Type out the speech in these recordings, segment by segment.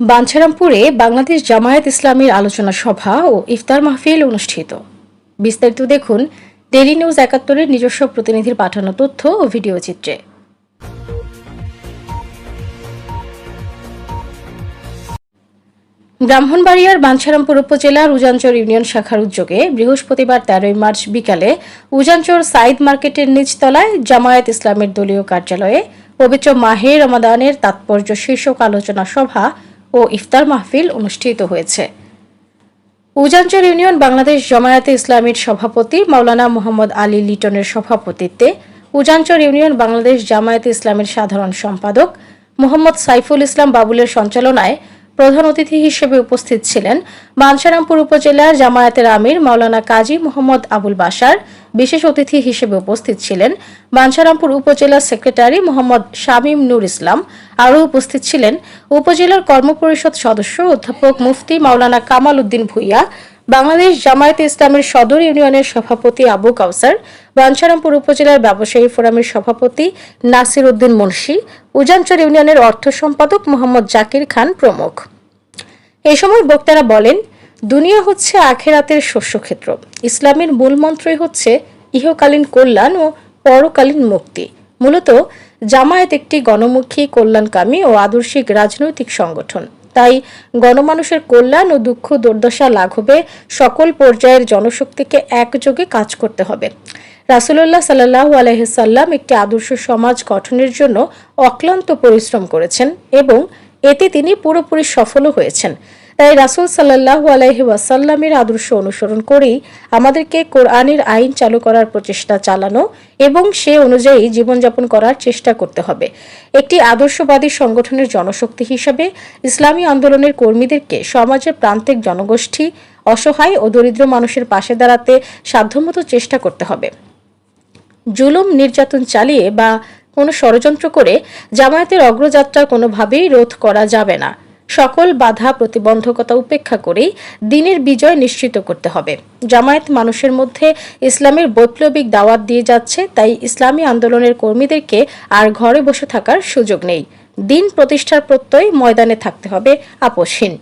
বাঞ্ছারামপুরে বাংলাদেশ জামায়াত ইসলামীর আলোচনা সভা ও ইফতার মাহফিল অনুষ্ঠিত। বিস্তারিত দেখুন ডেলি নিউজ একাত্তরের নিজস্ব প্রতিনিধির পাঠানো তথ্য ও ভিডিও চিত্রে। ব্রাহ্মণবাড়িয়ার বাঞ্ছারামপুর উপজেলার উজানচর ইউনিয়ন শাখার উদ্যোগে বৃহস্পতিবার তেরোই মার্চ বিকালে উজানচর সাইদ মার্কেটের নিচতলায় জামায়াত ইসলামের দলীয় কার্যালয়ে পবিত্র মাহে রমাদানের তাৎপর্য শীর্ষক আলোচনা সভা ও ইফতার মাহফিল অনুষ্ঠিত হয়েছে। উজানচর ইউনিয়ন বাংলাদেশ জামায়াতে ইসলামীর সভাপতি মাওলানা মোহাম্মদ আলী লিটনের সভাপতিত্বে উজানচর ইউনিয়ন বাংলাদেশ জামায়াতে ইসলামের সাধারণ সম্পাদক মোহাম্মদ সাইফুল ইসলাম বাবুলের সঞ্চালনায় প্রধান অতিথি হিসেবে উপস্থিত ছিলেন বাঞ্ছারামপুর উপজেলার জামায়াতের আমির মাওলানা কাজী মোহাম্মদ আবুল বাসার বিশেষ অতিথি হিসেবে উপস্থিত ছিলেন বাঞ্ছারামপুর উপজেলা সেক্রেটারি মোহাম্মদ শামীম নূর ইসলাম। আরও উপস্থিত ছিলেন উপজেলার কর্মপরিষদ সদস্য অধ্যাপক মুফতি মাওলানা কামাল উদ্দিন ভুইয়া, বাংলাদেশ জামায়াতে ইসলামের সদর ইউনিয়নের সভাপতি আবু কাউসার, বাঞ্ছারামপুর উপজেলার ব্যবসায়ী ফোরামের সভাপতি নাসির উদ্দিন মুন্সি, উজানচর ইউনিয়নের অর্থ সম্পাদক মোহাম্মদ জাকির খান প্রমুখ। এ সময় বক্তারা বলেন দুনিয়া হচ্ছে আখেরাতের শস্যক্ষেত্র। ইসলামের মূল মন্ত্রই হচ্ছে ইহকালীন কল্যাণ ও পরকালীন মুক্তি। মূলত, জামায়াত একটি গণমুখী, কল্যাণকামী ও আদর্শিক রাজনৈতিক সংগঠন। তাই গণমানুষের কল্যাণ ও দুঃখ দুর্দশা লাঘবে সকল পর্যায়ের জনশক্তিকে একযোগে কাজ করতে হবে। রাসুলুল্লাহ সাল্লাহ আলহিসাল্লাম একটি আদর্শ সমাজ গঠনের জন্য অক্লান্ত পরিশ্রম করেছেন এবং এতে তিনি পুরোপুরি সফলও হয়েছেন। তাই রাসুল সাল্লাহ আলাইহি ওয়াসাল্লামের আদর্শ অনুসরণ করেই আমাদেরকে কোরআনের আইন চালু করার প্রচেষ্টা চালানো এবং সে অনুযায়ী জীবনযাপন করার চেষ্টা করতে হবে। একটি আদর্শবাদী সংগঠনের জনশক্তি হিসাবে ইসলামী আন্দোলনের কর্মীদেরকে সমাজের প্রান্তিক জনগোষ্ঠী, অসহায় ও দরিদ্র মানুষের পাশে দাঁড়াতে সাধ্যমতো চেষ্টা করতে হবে। জুলুম, নির্যাতন চালিয়ে বা কোনো ষড়যন্ত্র করে জামায়াতের অগ্রযাত্রা কোনোভাবেই রোধ করা যাবে না। সকল বাধা প্রতিবন্ধকতা উপেক্ষা করেই দিনের বিজয় নিশ্চিত করতে হবে। জামায়াত মানুষের মধ্যে ইসলামের বৈপ্লবিক দাওয়াত দিয়ে যাচ্ছে, তাই ইসলামী আন্দোলনের কর্মীদেরকে আর ঘরে বসে থাকার সুযোগ নেই। দিন প্রতিষ্ঠার প্রত্যয় ময়দানে থাকতে হবে আপোষহীন।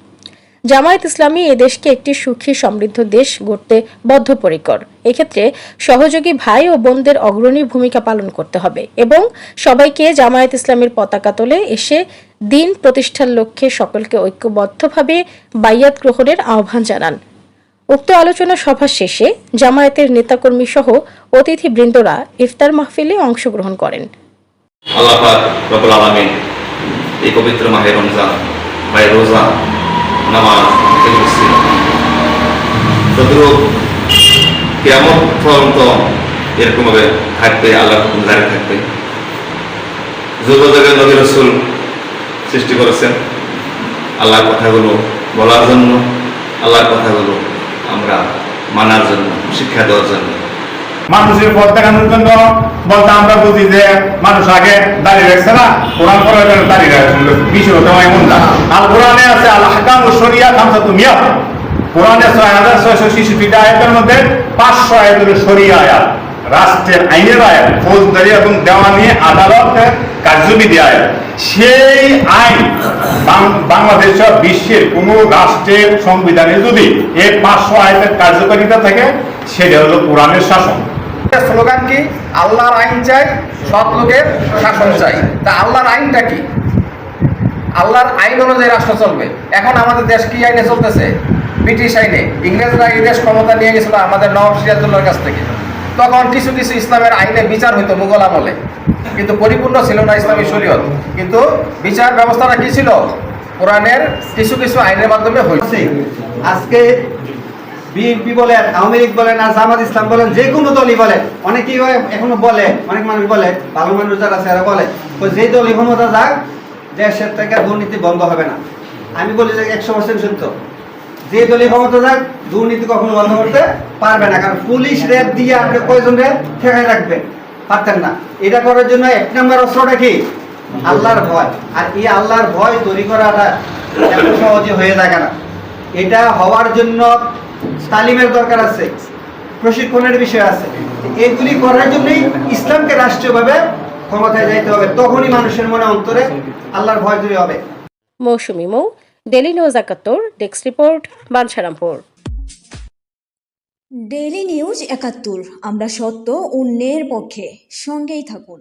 জামায়াত ইসলামী এ দেশকে একটি সুখী সমৃদ্ধ দেশ গড়তে বদ্ধপরিকর। এক্ষেত্রে সহযোগী ভাই ও বোনদের অগ্রণী ভূমিকা পালন করতে হবে এবং সবাইকে জামায়াত ইসলামের পতাকা তোলে এসে দিন প্রতিষ্ঠার লক্ষ্যে সকলকে ঐক্যবদ্ধভাবে বাইয়াত গ্রহণের আহ্বান জানান। উক্ত আলোচনা সভা শেষে জামায়াতের নেতাকর্মী সহ অতিথিবৃন্দরা ইফতার মাহফিলে অংশগ্রহণ করেন। আল্লাহ পাক রব্বুল আলামিন এই পবিত্র মাহে রমজান, মাহে রোজা, নামাজ তদ্রুপ কেমন পর্যন্ত এরকমভাবে থাকবে আল্লাহ জারি থাকবে। যুবদের নবী রসুল সৃষ্টি করেছেন। আল্লাহর কথাগুলো বলার জন্য, আল্লাহর কথাগুলো আমরা মানার জন্য, শিক্ষা দেওয়ার জন্য। মানুষের পথ দেখানোর জন্য বলতে আমরা বুঝি যে মানুষ আগে দাঁড়িয়ে রাখছে না, কোরআন পড়ার জন্য দাঁড়িয়ে রাখছে বিষয় তো এমন না। আল কোরআনে আছে আল হাকাম ও শরিয়া খামসা তুমিয়া কোরআনে ছয় হাজার ছয়শো ছেষট্টিটা আয়াতের মধ্যে পাঁচশো আয়াত হলো শরিয়া আয়াত। রাষ্ট্রের আইনের আয়াত, ফৌজদারি এবং দেওয়ানি আদালতের কার্যবিধি আয়াত সেই আইন বাংলাদেশ বিশ্বের কোন রাষ্ট্রের সংবিধানে যদি এই পাঁচশো আয়াতের কার্যকারিতা থাকে, সেটা হলো কোরআনের শাসন। স্লোগান কি? আল্লাহর আইন চাই, সৎ লোকের শাসন চাই। তা আল্লাহর আইনটা কি? আল্লাহর আইন অনুযায়ী রাষ্ট্র চলবে। এখন আমাদের দেশ কি আইনে চলতেছে? ব্রিটিশ আইনে। ইংরেজরা এই দেশ ক্ষমতা নিয়ে গেছিল আমাদের নবাব সিরাজুল্লাহর কাছ থেকে। তখন কিছু কিছু ইসলামের আইনে বিচার হইতো মুঘল আমলে। কিন্তু পরিপূর্ণ ছিল না ইসলামী শরীয়ত। কিন্তু বিচার ব্যবস্থাটা কি ছিল? কোরআনের কিছু কিছু আইনের মাধ্যমে হইতো। আছে। আজকে বিএনপি বলেন, আওয়ামী লীগ বলেন, আর জামাত ইসলাম বলেন, যে কোনো দলই বলে অনেকেই এখনও বলে, অনেক মানুষ বলে, ভালো মানুষ যারা আছে বলে। তো যে দলই ক্ষমতা যাক, দেশের থেকে দুর্নীতি বন্ধ হবে না। আমি বলি যে একশো পার্সেন্ট সত্য। যে ক্ষমতা দুর্নীতি কখনো বন্ধ করতে পারবে না, কারণ পুলিশ রেপ দিয়ে আপনি কয়জন রেপ ঠেকায় রাখবেন? পারতেন না। এটা করার জন্য এক নম্বর অস্ত্রটা কি? আল্লাহর ভয়। আর এই আল্লাহর ভয় তৈরি করাটা এত সহজে হয়ে থাকে না এটা হওয়ার জন্য তালিমের দরকার আছে, প্রশিক্ষণের বিষয় আছে। এগুলি করার জন্যই ইসলামকে রাষ্ট্রীয়ভাবে ক্ষমতায় যাইতে হবে। তখনই মানুষের মনে অন্তরে আল্লাহর ভয় তৈরি হবে। Mousumi Mou daily news Ekattor, desk report Bansharampur daily news Ekattor, আমরা সত্য অন্যের পক্ষে সঙ্গেই থাকুন।